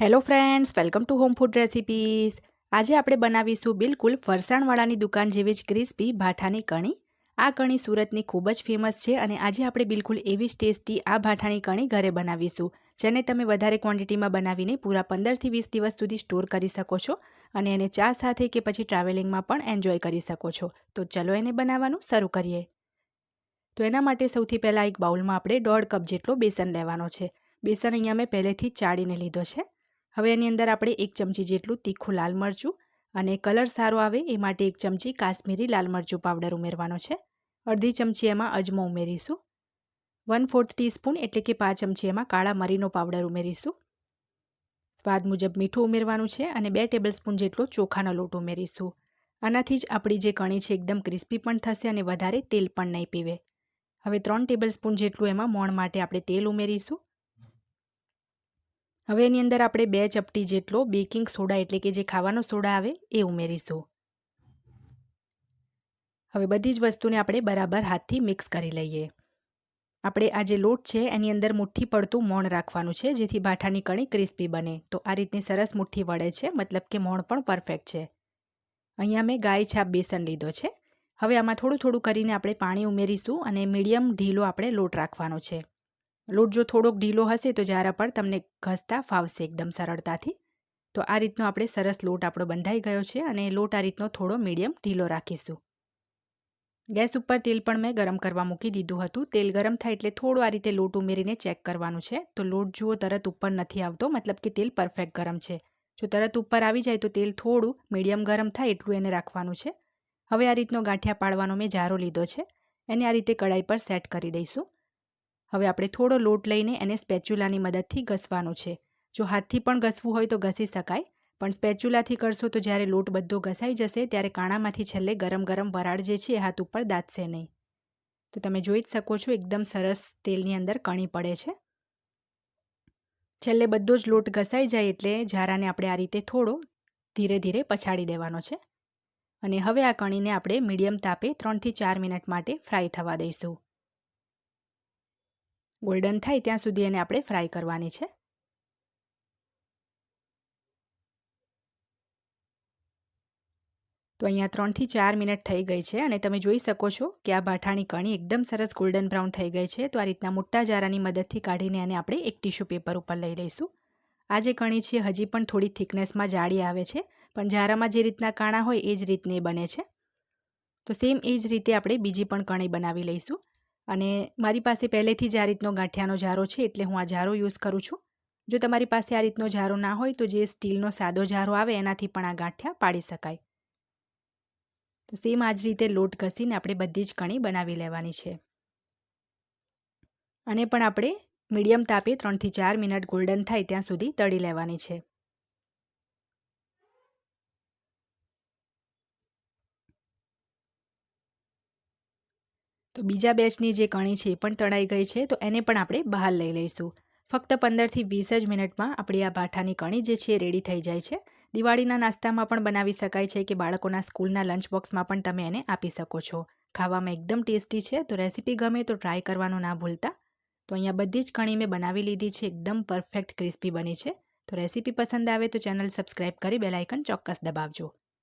Hello friends welcome to home food recipes આજે આપણે બનાવીશું બિલકુલ ફરસાણવાળાની દુકાન જેવી જ ક્રિસ્પી ભાઠાની કણી. આ કણી સુરતની ખૂબ જ ફેમસ છે અને આજે આપણે બિલકુલ એવી જ ટેસ્ટી આ ભાઠાની કણી ઘરે બનાવીશું, જેને તમે વધારે ક્વોન્ટિટીમાં બનાવીને પૂરા પંદરથી વીસ દિવસ સુધી સ્ટોર કરી શકો છો અને એને ચા સાથે કે પછી ટ્રાવેલિંગમાં પણ એન્જોય કરી શકો છો. તો ચલો એને બનાવવાનું શરૂ કરીએ. તો એના માટે સૌથી પહેલાં એક બાઉલમાં આપણે દોઢ કપ જેટલો બેસન લેવાનો છે. બેસન અહીંયા મેં પહેલેથી ચાળીને લીધો છે. હવે એની અંદર આપણે એક ચમચી જેટલું તીખું લાલ મરચું અને કલર સારો આવે એ માટે એક ચમચી કાશ્મીરી લાલ મરચું પાવડર ઉમેરવાનો છે. અડધી ચમચી એમાં અજમો ઉમેરીશું. વન ફોર્થ ટીસ્પૂન એટલે કે પાંચ ચમચી એમાં કાળા મરીનો પાવડર ઉમેરીશું. સ્વાદ મુજબ મીઠું ઉમેરવાનું છે અને બે ટેબલસ્પૂન જેટલો ચોખાનો લોટ ઉમેરીશું. આનાથી જ આપણી જે કણી છે એકદમ ક્રિસ્પી પણ થશે અને વધારે તેલ પણ નહીં પીવે. હવે ત્રણ ટેબલસ્પૂન જેટલું એમાં મોણ માટે આપણે તેલ ઉમેરીશું. હવે એની અંદર આપણે બે ચપટી જેટલો બેકિંગ સોડા એટલે કે જે ખાવાનો સોડા આવે એ ઉમેરીશું. હવે બધી જ વસ્તુને આપણે બરાબર હાથથી મિક્સ કરી લઈએ. આપણે આ જે લોટ છે એની અંદર મુઠ્ઠી પડતું મોણ રાખવાનું છે, જેથી બાઠાની કણી ક્રિસ્પી બને. તો આ રીતની સરસ મુઠ્ઠી વળે છે, મતલબ કે મોણ પણ પરફેક્ટ છે. અહીંયા મેં ગાય છાપ બેસન લીધો છે. હવે આમાં થોડું થોડું કરીને આપણે પાણી ઉમેરીશું અને મીડિયમ ઢીલો આપણે લોટ રાખવાનો છે. લોટ જો થોડોક ઢીલો હશે તો જ્યારે પણ તમને ઘસતા ફાવશે એકદમ સરળતાથી. તો આ રીતનો આપણે સરસ લોટ આપણો બંધાઈ ગયો છે અને લોટ આ રીતનો થોડો મીડિયમ ઢીલો રાખીશું. ગેસ ઉપર તેલ પણ મેં ગરમ કરવા મૂકી દીધું હતું. તેલ ગરમ થાય એટલે થોડું આ રીતે લોટ ઉમેરીને ચેક કરવાનું છે. તો લોટ જુઓ તરત ઉપર નથી આવતો, મતલબ કે તેલ પરફેક્ટ ગરમ છે. જો તરત ઉપર આવી જાય તો તેલ થોડું મીડિયમ ગરમ થાય એટલું એને રાખવાનું છે. હવે આ રીતનો ગાંઠિયા પાડવાનો મેં જારો લીધો છે. એને આ રીતે કડાઈ પર સેટ કરી દઈશું. હવે આપણે થોડો લોટ લઈને એને સ્પેચ્યુલાની મદદથી ઘસવાનો છે. જો હાથથી પણ ઘસવું હોય તો ઘસી શકાય, પણ સ્પેચ્યુલાથી કરશો તો જ્યારે લોટ બધો ઘસાઈ જશે ત્યારે કાણામાંથી છેલ્લે ગરમ ગરમ વરાળ જે છે એ હાથ ઉપર દાંતશે નહીં. તો તમે જોઈ જ શકો છો એકદમ સરસ તેલની અંદર કણી પડે છે. છેલ્લે બધો જ લોટ ઘસાઈ જાય એટલે ઝારાને આપણે આ રીતે થોડો ધીરે ધીરે પછાડી દેવાનો છે. અને હવે આ કણીને આપણે મીડિયમ તાપે ત્રણથી ચાર મિનિટ માટે ફ્રાય થવા દઈશું. ગોલ્ડન થાય ત્યાં સુધી એને આપણે ફ્રાય કરવાની છે. તો અહીંયા ત્રણથી ચાર મિનિટ થઈ ગઈ છે અને તમે જોઈ શકો છો કે આ બાઠાની કણી એકદમ સરસ ગોલ્ડન બ્રાઉન થઈ ગઈ છે. તો આ રીતના મોટા જારાની મદદથી કાઢીને એને આપણે એક ટીશ્યુ પેપર ઉપર લઈ લઈશું. આ જે કણી છે હજી પણ થોડી થિકનેસમાં જાડી આવે છે, પણ જારામાં જે રીતના કાણા હોય એ જ રીતની બને છે. તો સેમ એ જ રીતે આપણે બીજી પણ કણી બનાવી લઈશું. અને મારી પાસે પહેલેથી જ આ રીતનો ગાંઠિયાનો જારો છે એટલે હું આ જારો યુઝ કરું છું. જો તમારી પાસે આ રીતનો જારો ના હોય તો જે સ્ટીલનો સાદો જારો આવે એનાથી પણ આ ગાંઠિયા પાડી શકાય. તો સેમ આ જ રીતે લોટ ઘસીને આપણે બધી જ કણી બનાવી લેવાની છે. અને પણ આપણે મીડિયમ તાપે ત્રણથી ચાર મિનિટ ગોલ્ડન થાય ત્યાં સુધી તળી લેવાની છે. તો બીજા બેચની જે કણી છે એ પણ તળાઈ ગઈ છે, તો એને પણ આપણે બહાર લઈ લઈશું. ફક્ત પંદરથી વીસ જ મિનિટમાં આપણી આ ભાઠાની કણી જે છે રેડી થઈ જાય છે. દિવાળીના નાસ્તામાં પણ બનાવી શકાય છે કે બાળકોના સ્કૂલના લંચ બોક્સમાં પણ તમે એને આપી શકો છો. ખાવામાં એકદમ ટેસ્ટી છે, તો રેસીપી ગમે તો ટ્રાય કરવાનું ના ભૂલતા. તો અહીંયા બધી જ કણી મેં બનાવી લીધી છે, એકદમ પરફેક્ટ ક્રિસ્પી બની છે. તો રેસીપી પસંદ આવે તો ચેનલ સબસ્ક્રાઈબ કરી બેલાઇકન ચોક્કસ દબાવજો.